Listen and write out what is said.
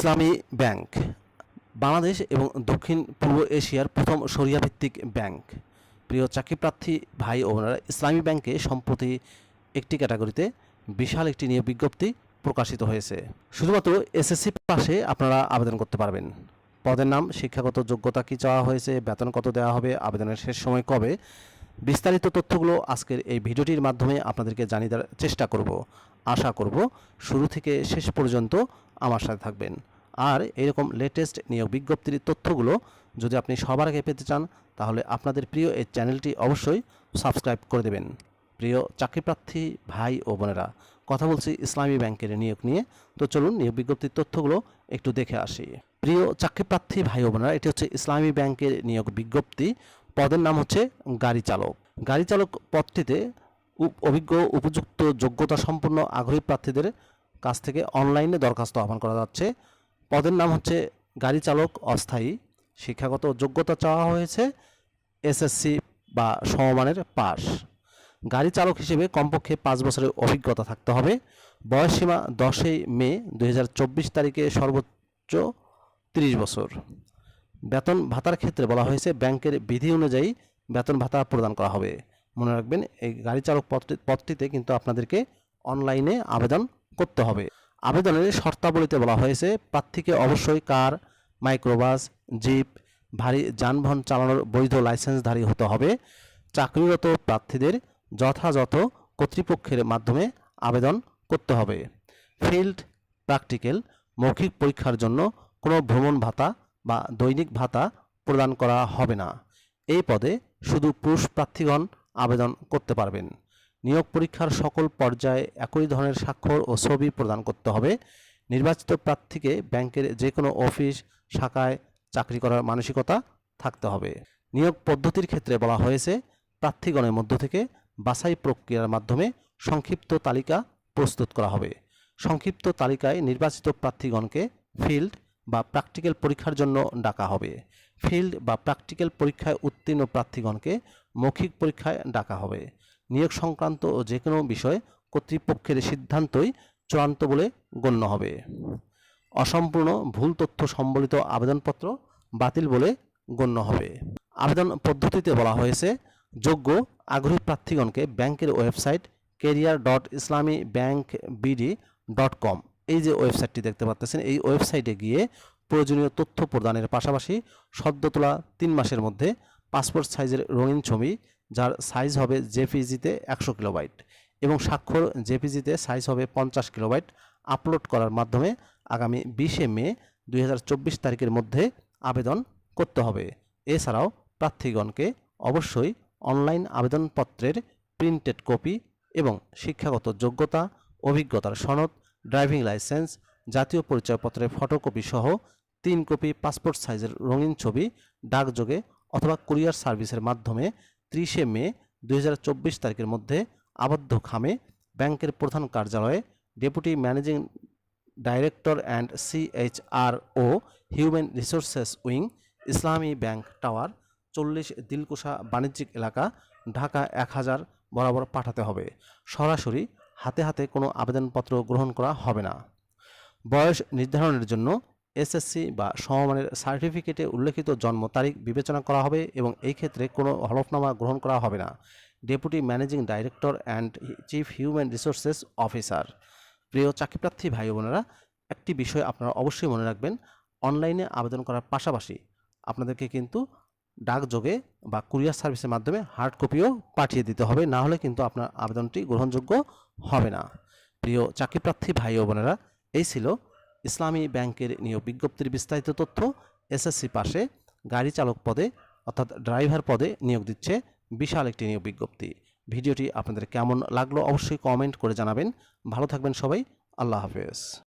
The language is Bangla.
ইসলামী ব্যাংক, বাংলাদেশ এবং দক্ষিণ পূর্ব এশিয়ার প্রথম সরিয়া ভিত্তিক ব্যাংক। প্রিয় চাকরিপ্রার্থী, ভাই ও বোনেরা, ইসলামী ব্যাংকে সম্প্রতি একটি ক্যাটাগরিতে বিশাল একটি নিয়োগ বিজ্ঞপ্তি প্রকাশিত হয়েছে। শুধুমাত্র এসএসসি পাশে আপনারা আবেদন করতে পারবেন। পদের নাম, শিক্ষাগত যোগ্যতা কী চাওয়া হয়েছে, বেতন কত দেওয়া হবে, আবেদনের শেষ সময় কবে, বিস্তারিত তথ্যগুলো আজকের এই ভিডিওটির মাধ্যমে আপনাদেরকে জানিয়ে দেওয়ার চেষ্টা করব। আশা করব শুরু থেকে শেষ পর্যন্ত আমার সাথে থাকবেন। আর এরকম লেটেস্ট নিয়োগ বিজ্ঞপ্তির তথ্যগুলো যদি আপনি সবার আগে পেতে চান, তাহলে আপনাদের প্রিয় এই চ্যানেলটি অবশ্যই সাবস্ক্রাইব করে দেবেন। প্রিয় চাকরিপ্রার্থী ভাই ও বোনেরা, কথা বলছি ইসলামী ব্যাংকের নিয়োগ নিয়ে। তো চলুন নিয়োগ বিজ্ঞপ্তির তথ্যগুলো একটু দেখে আসি। প্রিয় চাকরিপ্রার্থী ভাই ও বোনেরা, এটি হচ্ছে ইসলামী ব্যাংকের নিয়োগ বিজ্ঞপ্তি। পদের নাম হচ্ছে গাড়ি চালক। গাড়ি চালক পদটিতে অভিজ্ঞ, উপযুক্ত যোগ্যতা সম্পন্ন আগ্রহী প্রার্থীদের কাছ থেকে অনলাইনে দরখাস্ত আহ্বান করা যাচ্ছে। পদের নাম হচ্ছে গাড়ি চালক অস্থায়ী, শিক্ষাগত যোগ্যতা চাওয়া হয়েছে, এসএসসি বা সমমানের পাস গাড়ি চালক হিসেবে কমপক্ষে পাঁচ বছরের অভিজ্ঞতা থাকতে হবে। বয়সসীমা দশই মে দু হাজার চব্বিশ তারিখে সর্বোচ্চ তিরিশ বছর। বেতন ভাতার ক্ষেত্রে বলা হয়েছে, ব্যাংকের বিধি অনুযায়ী বেতন ভাতা প্রদান করা হবে। মনে রাখবেন, এই গাড়ি চালক পদটি- পদটিতে কিন্তু আপনাদেরকে অনলাইনে আবেদন করতে হবে। আবেদনের শর্তাবলীতে বলা হয়েছে, প্রার্থীকে অবশ্যই কার, মাইক্রোবাস, জিপ, ভারী যানবাহন চালানোর বৈধ লাইসেন্সধারী হতে হবে। চাকরিরত প্রার্থীদের যথাযথ কর্তৃপক্ষের মাধ্যমে আবেদন করতে হবে। ফিল্ড প্র্যাকটিক্যাল, মৌখিক পরীক্ষার জন্য কোনো ভ্রমণ ভাতা বা দৈনিক ভাতা প্রদান করা হবে না। এই পদে শুধু পুরুষ প্রার্থীগণ আবেদন করতে পারবেন। নিয়োগ পরীক্ষার সকল পর্যায়ে একই ধরনের স্বাক্ষর ও ছবি প্রদান করতে হবে। নির্বাচিত প্রার্থীকে ব্যাংকের যে কোনো অফিস, শাখায় চাকরি করার মানসিকতা থাকতে হবে। নিয়োগ পদ্ধতির ক্ষেত্রে বলা হয়েছে, প্রার্থীগণের মধ্য থেকে বাছাই প্রক্রিয়ার মাধ্যমে সংক্ষিপ্ত তালিকা প্রস্তুত করা হবে। সংক্ষিপ্ত তালিকায় নির্বাচিত প্রার্থীগণকে ফিল্ড বা প্র্যাকটিক্যাল পরীক্ষার জন্য ডাকা হবে। ফিল্ড বা প্র্যাকটিক্যাল পরীক্ষায় উত্তীর্ণ প্রার্থীগণকে মৌখিক পরীক্ষায় ডাকা হবে। নিয়োগ সংক্রান্ত যে কোনো বিষয়ে কর্তৃপক্ষের সিদ্ধান্তই চূড়ান্ত বলে গণ্য হবে। অসম্পূর্ণ ভুল তথ্য সম্বলিত আবেদনপত্র বাতিল বলে গণ্য হবে। আবেদন পদ্ধতিতে বলা হয়েছে, যোগ্য আগ্রহী প্রার্থীগণকে ব্যাংকের website career dot Islami bank BD dot com এই যে ওয়েবসাইটটি দেখতে পাচ্ছেন এই ওয়েবসাইটে গিয়ে প্রয়োজনীয় তথ্য প্রদানের পাশাপাশি সদ্য তোলা তিন মাসের মধ্যে পাসপোর্ট সাইজের রঙিন ছবি, যার সাইজ হবে জেপিজিতে একশো কিলোবাইট এবং স্বাক্ষর জেপিজিতে সাইজ হবে পঞ্চাশ কিলোবাইট, আপলোড করার মাধ্যমে আগামী বিশে মে দুই হাজার চব্বিশ তারিখের মধ্যে আবেদন করতে হবে। এছাড়াও প্রার্থীগণকে অবশ্যই অনলাইন আবেদনপত্রের প্রিন্টেড কপি এবং শিক্ষাগত যোগ্যতা, অভিজ্ঞতার সনদ ড্রাইভিং লাইসেন্স, জাতীয় পরিচয়পত্রের ফটোকপি সহ তিন কপি পাসপোর্ট সাইজের রঙিন ছবি, ডাকযোগে অথবা কুরিয়ার সার্ভিসের মাধ্যমে ত্রিশে মে দু হাজার চব্বিশ তারিখের মধ্যে আবদ্ধ খামে ব্যাংকের প্রধান কার্যালয়ে deputy managing director and CHR O human resources wing, Islami bank tower, চল্লিশ দিলকুশা বাণিজ্যিক এলাকা, ঢাকা এক হাজার বরাবর পাঠাতে হবে। সরাসরি হাতে হাতে কোনো আবেদনপত্র গ্রহণ করা হবে না। বয়স নির্ধারণের জন্য এসএসসি বা সমমানের সার্টিফিকেটে উল্লেখিত জন্ম তারিখ বিবেচনা করা হবে এবং এই ক্ষেত্রে কোনো হলফনামা গ্রহণ করা হবে না। Deputy managing director and chief human resources officer. প্রিয় চাকরিপ্রার্থী ভাই বোনেরা, একটি বিষয় আপনারা অবশ্যই মনে রাখবেন, অনলাইনে আবেদন করার পাশাপাশি আপনাদেরকে কিন্তু ডাকযোগে বা কুরিয়ার সার্ভিসের মাধ্যমে হার্ড কপিও পাঠিয়ে দিতে হবে। না হলে কিন্তু আপনার আবেদনটি গ্রহণযোগ্য হবে না। প্রিয় চাকরিপ্রার্থী ভাই ও বোনেরা, এই ছিল ইসলামী ব্যাংকের নিয়োগ বিজ্ঞপ্তির বিস্তারিত তথ্য। এসএসসি পাশে গাড়ি চালক পদে, অর্থাৎ ড্রাইভার পদে নিয়োগ দিচ্ছে বিশাল একটি নিয়োগ বিজ্ঞপ্তি। ভিডিওটি আপনাদের কেমন লাগল অবশ্যই কমেন্ট করে জানাবেন। ভালো থাকবেন সবাই। আল্লাহ হাফেজ।